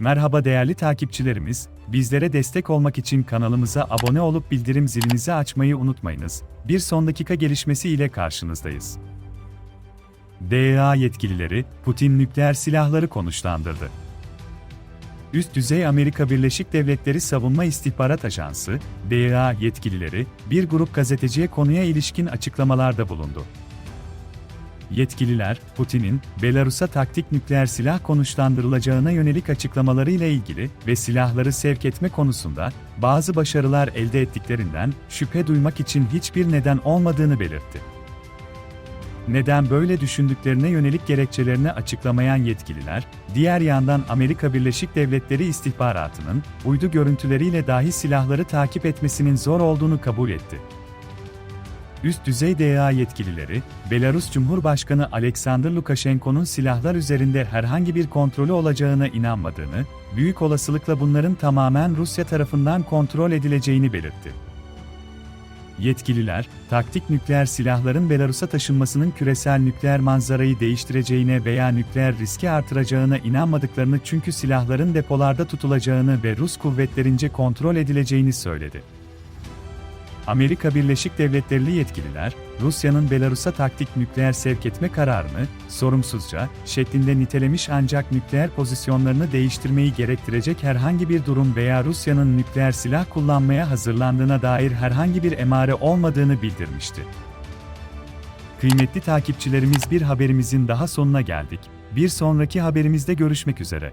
Merhaba değerli takipçilerimiz, bizlere destek olmak için kanalımıza abone olup bildirim zilinizi açmayı unutmayınız. Bir son dakika gelişmesi ile karşınızdayız. DEA yetkilileri, Putin nükleer silahları konuşlandırdı. Üst düzey Amerika Birleşik Devletleri Savunma İstihbarat Ajansı, DEA yetkilileri, bir grup gazeteciye konuya ilişkin açıklamalarda bulundu. Yetkililer, Putin'in Belarus'a taktik nükleer silah konuşlandırılacağına yönelik açıklamalarıyla ilgili ve silahları sevk etme konusunda bazı başarılar elde ettiklerinden şüphe duymak için hiçbir neden olmadığını belirtti. Neden böyle düşündüklerine yönelik gerekçelerini açıklamayan yetkililer, diğer yandan Amerika Birleşik Devletleri istihbaratının uydu görüntüleriyle dahi silahları takip etmesinin zor olduğunu kabul etti. Üst düzey DEA yetkilileri, Belarus Cumhurbaşkanı Alexander Lukashenko'nun silahlar üzerinde herhangi bir kontrolü olacağına inanmadığını, büyük olasılıkla bunların tamamen Rusya tarafından kontrol edileceğini belirtti. Yetkililer, taktik nükleer silahların Belarus'a taşınmasının küresel nükleer manzarayı değiştireceğine veya nükleer riski artıracağına inanmadıklarını çünkü silahların depolarda tutulacağını ve Rus kuvvetlerince kontrol edileceğini söyledi. Amerika Birleşik Devletleri'li yetkililer, Rusya'nın Belarus'a taktik nükleer sevk etme kararını, sorumsuzca, şeklinde nitelemiş ancak nükleer pozisyonlarını değiştirmeyi gerektirecek herhangi bir durum veya Rusya'nın nükleer silah kullanmaya hazırlandığına dair herhangi bir emare olmadığını bildirmişti. Kıymetli takipçilerimiz bir haberimizin daha sonuna geldik. Bir sonraki haberimizde görüşmek üzere.